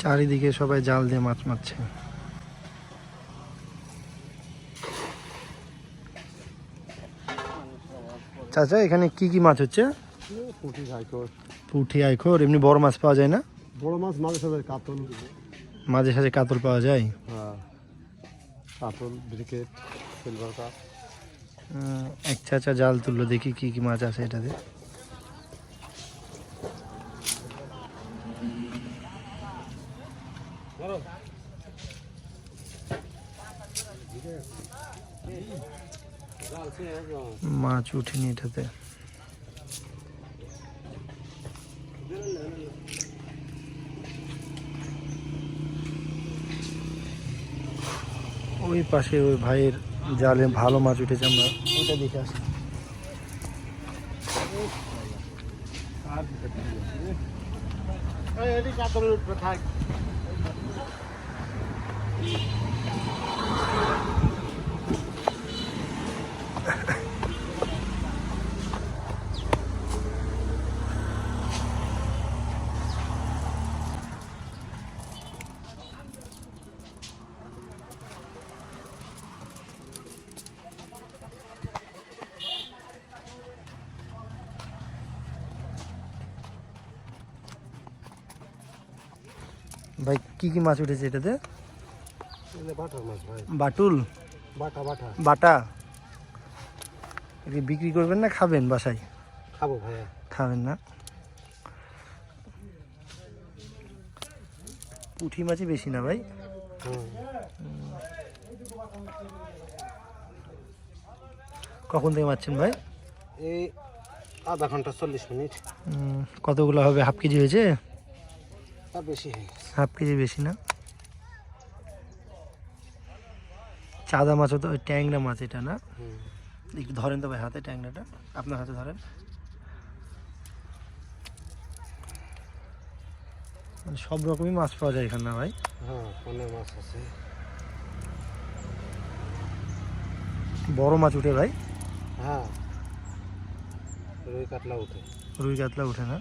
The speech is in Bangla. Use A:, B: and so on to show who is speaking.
A: চারিদিকে সবাই জাল দিয়ে মাছ মারছে। চাচা এখানে কি কি মাছ হচ্ছে?
B: পুঁটি হাইকোর্ট
A: পুঁটি আইখোর এমনি বড় মাছ পাওয়া যায় না?
B: বড় মাছ মাঝে সাথে কাতল।
A: মাঝে সাঝে কাতল পাওয়া যায়?
B: হ্যাঁ। কাতল ব্রিকেট সিলভার কাপ।
A: এক চাচা জাল তুললো দেখি কি কি মাছ আছে এটাতে। মাছ উঠেনি এটাতে। ওই পাশে ওই ভাইয়ের জালে ভালো মাছ উঠেছে আমরা ওইটা দেখে আসি।
B: থাক।
A: ভাই কি কি মাছ উঠেছে এটাতে? বাটুল?
B: বাটা
A: বিক্রি করবেন না খাবেন বাসায়?
B: খাব ভাইয়া।
A: খাবেন না। পুঁটি মাছই বেশি না ভাই? কখন থেকে মারছেন ভাই?
B: এই আধা ঘণ্টা চল্লিশ মিনিট।
A: কতগুলো হবে? হাফ কেজি হয়েছে?
B: তা বেশি হয়ে গেছে।
A: হাফ কেজি বেশি না? চাঁদা মাছও তো ওই ট্যাংরা মাছ এটা না? একটু ধরেন তো ভাই হাতে ট্যাংরাটা। আপনার হাতে ধরেন। মানে সব রকমই মাছ পাওয়া যায় এখানে না ভাই?
B: হ্যাঁ অনেক মাছ আছে।
A: বড় মাছ উঠে ভাই?
B: হ্যাঁ। রুই কাতলা উঠে।
A: রুই কাতলা উঠে না?